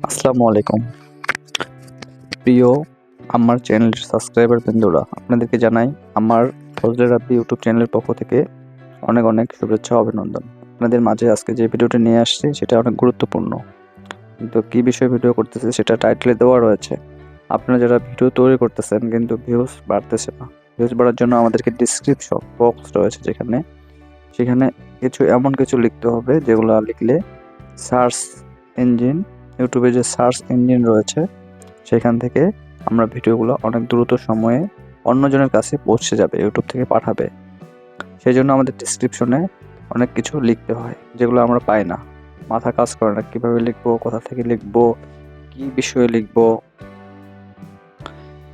আসসালামু আলাইকুম। প্রিয় আমার চ্যানেলের সাবস্ক্রাইবার বন্ধুরা আপনাদেরকে জানাই আমার ফজলের রাব্বি ইউটিউব চ্যানেলের পক্ষ থেকে অনেক অনেক শুভেচ্ছা অভিনন্দন। আপনাদের মাঝে আজকে যে ভিডিওটি নিয়ে আসছি, সেটা অনেক গুরুত্বপূর্ণ। কিন্তু কী বিষয়ে ভিডিও করতেছে, সেটা টাইটেলে দেওয়া রয়েছে। আপনারা যারা ভিডিও তৈরি করতেছেন, কিন্তু ভিউজ বাড়তেছে না। ভিউজ বাড়ার জন্য আমাদেরকে ডিসক্রিপশন বক্স রয়েছে যেখানে। সেখানে কিছু এমন কিছু লিখতে হবে, যেগুলো লিখলে সার্চ ইঞ্জিন ইউটিউবে যে সার্চ ইঞ্জিন রয়েছে, সেখান থেকে আমরা ভিডিওগুলো অনেক দ্রুত সময়ে অন্যজনের কাছে পৌঁছে যাবে, ইউটিউব থেকে পাঠাবে। সেই জন্য আমাদের ডিসক্রিপশনে অনেক কিছু লিখতে হয়, যেগুলো আমরা পাই না। মাথা কাজ করে না, কীভাবে লিখব, কোথা থেকে লিখব, কী বিষয়ে লিখব।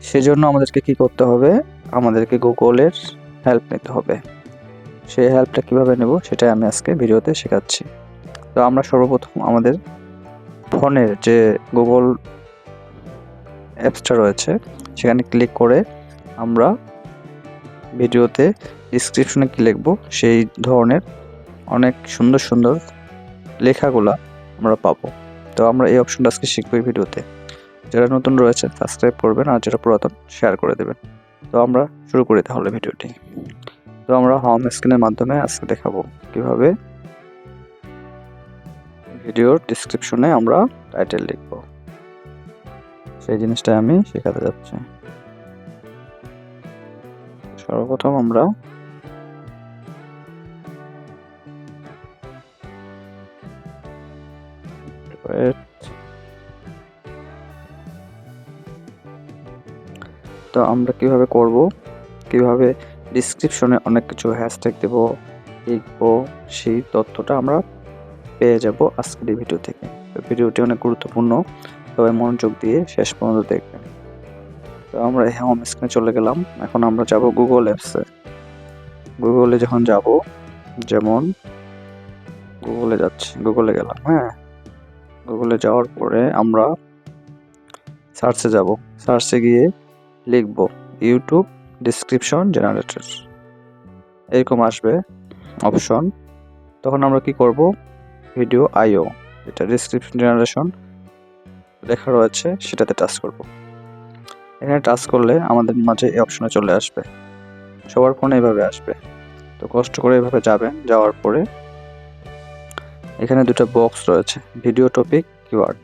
সেজন্য আমাদেরকে কি করতে হবে? আমাদেরকে গুগলের হেল্প নিতে হবে। সেই হেল্পটা কীভাবে নেব, সেটাই আমি আজকে ভিডিওতে শেখাচ্ছি। তো আমরা সর্বপ্রথম আমাদের ফোনের যে গুগল অ্যাপসটা রয়েছে, সেখানে ক্লিক করে আমরা ভিডিওতে ডিসক্রিপশনে কী লিখব, সেই ধরনের অনেক সুন্দর সুন্দর লেখাগুলা আমরা পাবো। তো আমরা এই অপশনটা আজকে শিখব এই ভিডিওতে। যারা নতুন রয়েছে সাবস্ক্রাইব করবেন আর যারা পুরাতন শেয়ার করে দেবেন। তো আমরা শুরু করি তাহলে ভিডিওটি। তো আমরা হোম স্ক্রিনের মাধ্যমে আজকে দেখাবো কীভাবে ভিডিওর ডিসক্রিপশনে আমরা টাইটেল লিখব। সেই জিনিসটা আমি শেখাতে যাচ্ছি। সর্বপ্রথম আমরা তো আমরা কীভাবে করব? কীভাবে ডিসক্রিপশনে অনেক কিছু হ্যাশট্যাগ দেব, লিখব, সেই তথ্যটা আমরা পেয়ে যাব আজকের এই ভিডিও থেকে। ভিডিওটি অনেক গুরুত্বপূর্ণ, সবাই মনোযোগ দিয়ে শেষ পর্যন্ত দেখবেন। তো আমরা হোম স্ক্রিনে চলে গেলাম। এখন আমরা যাব গুগল অ্যাপসে গুগলে যখন যাব, যেমন গুগলে যাচ্ছি গুগলে গেলাম হ্যাঁ? গুগলে যাওয়ার পরে আমরা সার্চে যাব। সার্চে গিয়ে লিখব ইউটিউব ডিসক্রিপশন জেনারেটর এরকম আসবে অপশন তখন আমরা কি করব? ভিডিও আইও যেটা ডিসক্রিপশন জেনারেশন লেখা রয়েছে, সেটাতে টাচ করব। এখানে টাচ করলে আমাদের মাঝে এই অপশনে চলে আসবে। সবার ফোনে এভাবে আসবে। তো কষ্ট করে এভাবে যাবেন, যাওয়ার পরে এখানে দুটো বক্স রয়েছে ভিডিও টপিক কিওয়ার্ড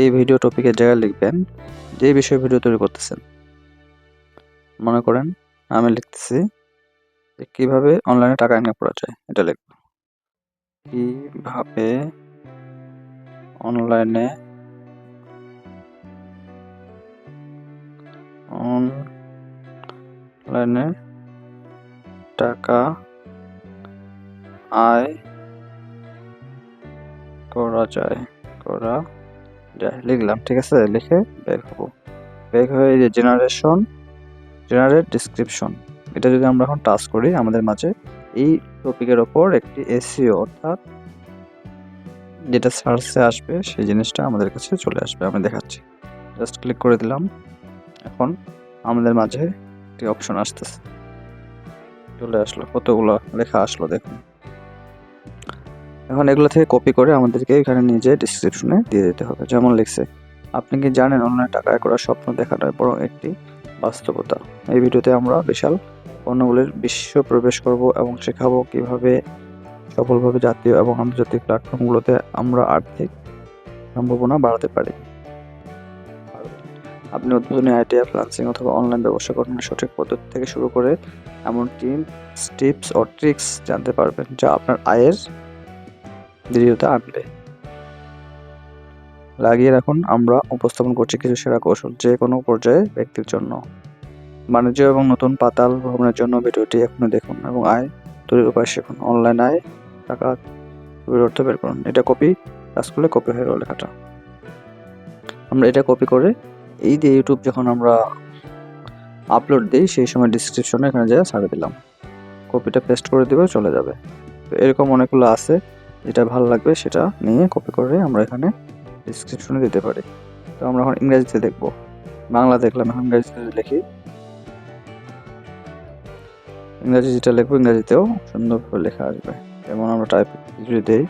এই ভিডিও টপিকের জায়গায় লিখবেন, যে বিষয়ে ভিডিও তৈরি করতেছেন। মনে করেন, আমি লিখতেছি কীভাবে অনলাইনে টাকা ইনকাম করা যায়, এটা লিখব কীভাবে অনলাইনে অনলাইনে টাকা আয় করা যায় করা যায়। লিখলাম, ঠিক আছে? লিখে বের হব। বের হয়ে যে জেনারেশন জেনারেট ডিসক্রিপশন এটা যদি আমরা এখন টাচ করি আমাদের মাঝে, এই টপিকের ওপর একটি এসিও অর্থাৎ যেটা সার্চে আসবে, সেই জিনিসটা আমাদের কাছে চলে আসবে। আমি দেখাচ্ছি। জাস্ট ক্লিক করে দিলাম। এখন আমাদের মাঝে একটি অপশন আসতেছে। চলে আসলো। কতগুলো লেখা আসলো দেখুন। এখন এগুলো থেকে কপি করে আমাদেরকে এখানে নিজে ডিসক্রিপশনে দিয়ে দিতে হবে। যেমন লিখছে, আপনি কি জানেন অনলাইনে টাকা করার স্বপ্ন দেখাটা বড় একটি বাস্তবতা। এই ভিডিওতে আমরা বিশাল পণ্যগুলির বিশ্ব প্রবেশ করব এবং শেখাবো কীভাবে সফলভাবে জাতীয় এবং আন্তর্জাতিক প্ল্যাটফর্মগুলোতে আমরা আর্থিক সম্ভাবনা বাড়াতে পারি। আপনি উদ্বোধনী আইডিয়া ফ্লান্সিং অথবা অনলাইন ব্যবসা গঠনের সঠিক পদ্ধতি থেকে শুরু করে এমনকি টিপস ও ট্রিক্স জানতে পারবেন যা আপনার আয়ের দৃঢ়তা আনবে। লাগিয়ে রাখুন, আমরা উপস্থাপন করছি কিছু সেরা কৌশল, যে কোনো পর্যায়ে ব্যক্তির জন্য। বাণিজ্য এবং নতুন পাতাল ভ্রমণের জন্য ভিডিওটি এখনও দেখুন এবং আয় তৈরির উপায় শিখুন। অনলাইন আয় টাকা অর্থ বের করুন। এটা কপি, কাজ করলে কপি হয়ে গেল লেখাটা। আমরা এটা কপি করে, এই দিয়ে ইউটিউব যখন আমরা আপলোড দিই, সেই সময় ডিসক্রিপশনে এখানে যা ছাড়ে দিলাম। কপিটা পেস্ট করে দেবে, চলে যাবে। তো এরকম অনেকগুলো আছে, যেটা ভালো লাগবে সেটা নিয়ে কপি করে আমরা এখানে ডিসক্রিপশনে দিতে পারি। তো আমরা এখন ইংরেজিতে দেখব। বাংলা দেখলাম, এখন ইংরেজিতে লিখি। ইংরেজি যেটা লিখব, ইংরেজিতেও সুন্দরভাবে লেখা আসবে। যেমন আমরা টাইপ যদি দিই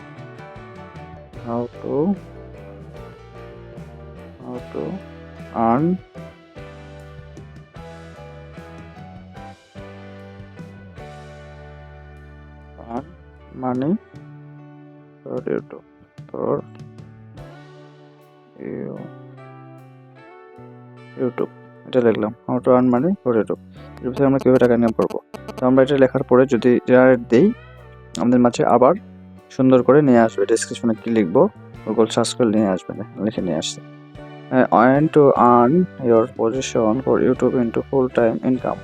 how to earn earn money এটা লিখলাম how to earn money YouTube YouTube থেকে আমরা কীভাবে টাকা ইনকাম করব? তো আমরা এটা লেখার পরে যদি জেনারেট দেই, আমাদের মাঝে আবার সুন্দর করে নিয়ে আসবে। ডিসক্রিপশনে কি লিখব? গুগল সার্চ করে নিয়ে আসবে লিখে নিয়ে আসছে। Earn your position for YouTube into full time income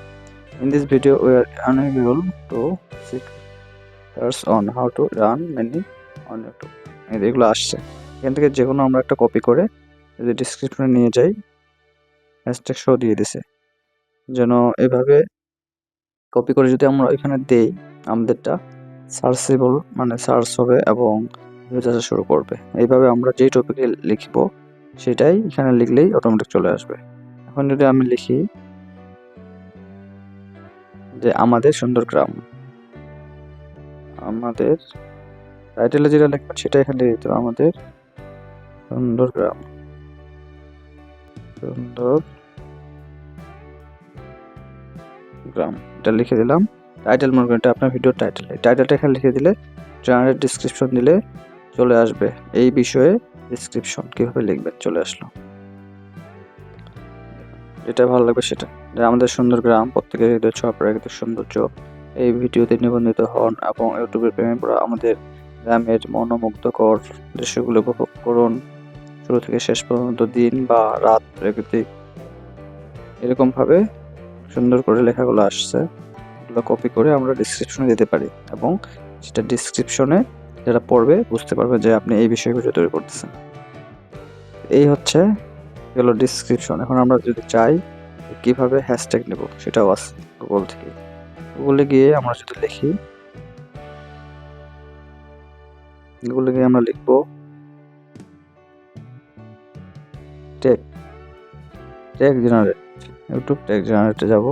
in this video we are unable to seek on how to run many on YouTube এগুলো আসছে। এখান থেকে যে কোনো আমরা একটা কপি করে যদি ডিসক্রিপশনে নিয়ে যাই হ্যাশট্যাগ শো দিয়ে দিছে। যেন এভাবে কপি করে যদি আমরা এখানে দেই, আমাদেরটা সার্চেবল মানে সার্চ হবে এবং ভিউজ শুরু করবে। এইভাবে আমরা যেই টপিকে লিখব, সেটাই এখানে লিখলেই অটোমেটিক চলে আসবে। এখন যদি আমি লিখি যে আমাদের সুন্দর গ্রাম। আমাদের টাইটেলে যেটা লিখবেন সেটা এখানে দিতে হবে, আমাদের সুন্দর গ্রাম। সুন্দর। গ্রাম, এটা লিখে দিলাম। টাইটেল মনে করেন, এটা আপনার ভিডিওর টাইটেল এই টাইটেলটা এখানে লিখে দিলে জেনারেট ডিসক্রিপশন দিলে চলে আসবে। এই বিষয়ে ডিসক্রিপশন কীভাবে লিখবেন চলে আসলো। যেটা ভালো লাগবে সেটা। আমাদের সুন্দর গ্রাম, প্রত্যেকের হৃদয় ছোঁয়া প্রাকৃতিক সৌন্দর্য, এই ভিডিওতে নিবন্ধিত হন এবং ইউটিউবের প্রেমে পড়া আমাদের গ্রামের মনোমুগ্ধকর দৃশ্যগুলো উপভোগ করুন। শুরু থেকে শেষ পর্যন্ত দিন বা রাত প্রাকৃতিক এরকমভাবে সুন্দর করে লেখাগুলো আসছে। এগুলো কপি করে আমরা ডিসক্রিপশনে দিতে পারি এবং সেটা ডিসক্রিপশনে যারা পড়বে বুঝতে পারবে যে আপনি এই বিষয়ে ভিডিও তৈরি করতেছেন। এই হচ্ছে গেল ডিসক্রিপশন এখন আমরা যদি চাই কীভাবে হ্যাশট্যাগ নেব, সেটাও আছে গুগল থেকে। গুগলে গিয়ে আমরা যদি লিখি গুগলে গিয়ে আমরা লিখব tech tech generate YouTube tech জেনারেটে যাব।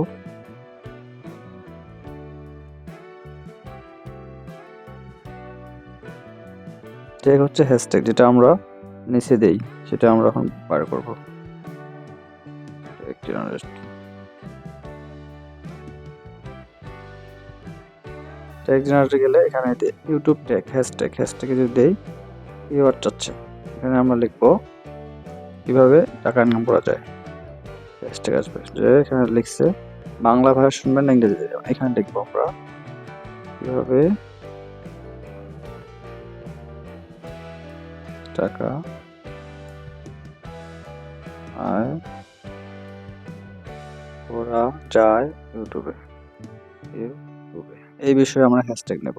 টেক হচ্ছে হ্যাশট্যাগ যেটা আমরা নিচে দেই, সেটা আমরা এখন বার করব। টেক জেনারেট ট্যাগ জেনারেটে গেলে এখানে ইউটিউব ট্যাগ হ্যাশট্যাগ হ্যাশট্যাগে যদি দেই কিওয়ার্ড চাচ্ছে। এখানে আমরা লিখব কীভাবে টাকা ইনকাম করা যায়। যে এখানে লিখছে, বাংলা ভাষা শুনবেন না ইংরেজিতে এখানে লিখব আমরা। কীভাবে? টাকা আয় করা যায় ইউটিউবে। ইউটিউবে। এই বিষয়ে আমরা হ্যাশট্যাগ নেব।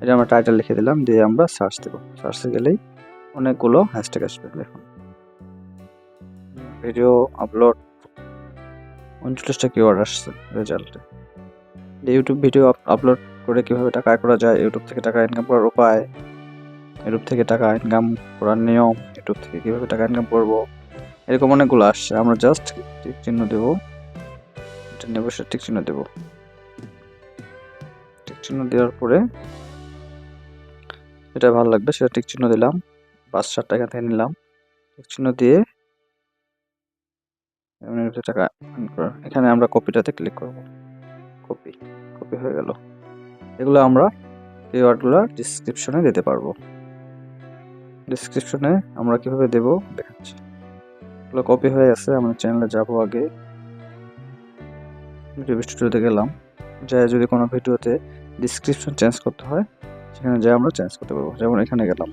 এটা আমরা টাইটেল লিখে দিলাম, দিয়ে আমরা সার্চ দেব। সার্চে গেলেই অনেকগুলো হ্যাশট্যাগ আসবে, দেখুন। ভিডিও আপলোড উনচল্লিশটা কিওয়ার্ড আসছে রেজাল্টে ইউটিউব ভিডিও আপলোড করে কীভাবে টাকা আয় করা যায় ইউটিউব থেকে টাকা ইনকাম করার উপায় ইউটিউব থেকে টাকা ইনকাম করার নিয়ম ইউটিউব থেকে কীভাবে টাকা ইনকাম করব, এরকম অনেকগুলো আসছে। আমরা জাস্ট টিক চিহ্ন দেবো। এটা নেব, সে টিক চিহ্ন দেবো। টিক চিহ্ন দেওয়ার পরে যেটা ভালো লাগবে, সেটা টিক চিহ্ন দিলাম। পাঁচ ষাট টাকা থেকে নিলাম। টিক চিহ্ন দিয়ে এখানে আমরা কপিটাতে ক্লিক করব। কপি কপি হয়ে গেল। এগুলো আমরা কিওয়ার্ডগুলো ডিসক্রিপশনে দিতে পারব। ডিসক্রিপশনে আমরা কীভাবে দেব? দেখাচ্ছি। এগুলো কপি হয়ে গেছে, আমরা চ্যানেলে যাব আগে। ভিডিও স্টুডিওতে গেলাম। যাই যদি কোনো ভিডিওতে ডিসক্রিপশন চেঞ্জ করতে হয়, সেখানে যাই আমরা চেঞ্জ করতে পারব। যেমন এখানে গেলাম।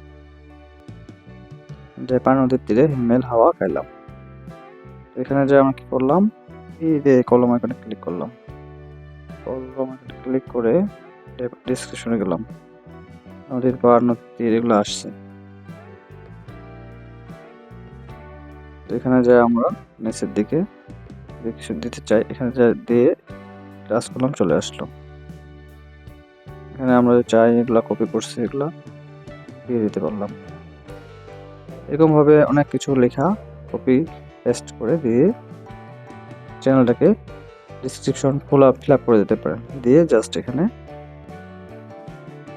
যে পানি নদীর তীরে হিমেল হাওয়া খাইলাম। এখানে যে আমরা কি করলাম? এই যে কলম এখানে ক্লিক করলাম। কলম এখানে ক্লিক করে ডিসক্রিপশনে গেলাম। নদীর পাহাড় নদীর এগুলো আসছে। এখানে যাই আমরা নিচের দিকে কিছু দিতে চাই, এখানে যা দিয়ে ক্লাস করলাম, চলে আসলো। এখানে আমরা চাই, এগুলা কপি করছি, এগুলা দিয়ে দিতে পারলাম। এরকমভাবে অনেক কিছু লেখা কপি পেস্ট করে দিয়ে চ্যানেলটাকে ডিসক্রিপশন ফুল ফিল আপ করে দিতে পারেন। দিয়ে জাস্ট এখানে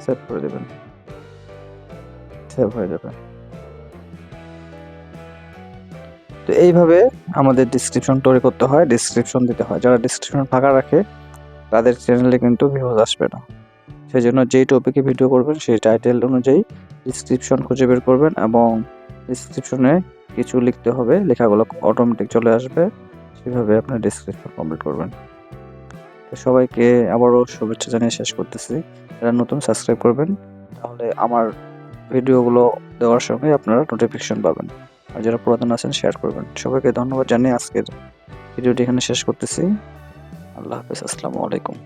সেভ করে দেবেন। সেভ হয়ে যাবে। তো এইভাবে আমাদের ডিসক্রিপশন তৈরি করতে হয় ডিসক্রিপশন দিতে হয়। যারা ডিসক্রিপশন ফাঁকা রাখে, তাদের চ্যানেলে কিন্তু ভিউজ আসবে না। সেই জন্য যেই টপিকে ভিডিও করবেন, সেই টাইটেল অনুযায়ী ডিসক্রিপশন খুঁজে বের করবেন এবং ডিসক্রিপশনে কিছু লিখতে হবে, লেখাগুলো অটোমেটিক চলে আসবে। সেভাবে আপনার ডিসক্রিপশন কমপ্লিট করবেন। সবাইকে আবারও শুভেচ্ছা জানিয়ে শেষ করতেছি। যারা নতুন সাবস্ক্রাইব করবেন, তাহলে আমার ভিডিওগুলো দেওয়ার সঙ্গে আপনারা নোটিফিকেশন পাবেন। আর যারা পুরাতন আছেন শেয়ার করবেন। সবাইকে ধন্যবাদ জানিয়ে আজকের ভিডিওটি এখানে শেষ করতেছি। আল্লাহ হাফিজ, আসসালামু আলাইকুম।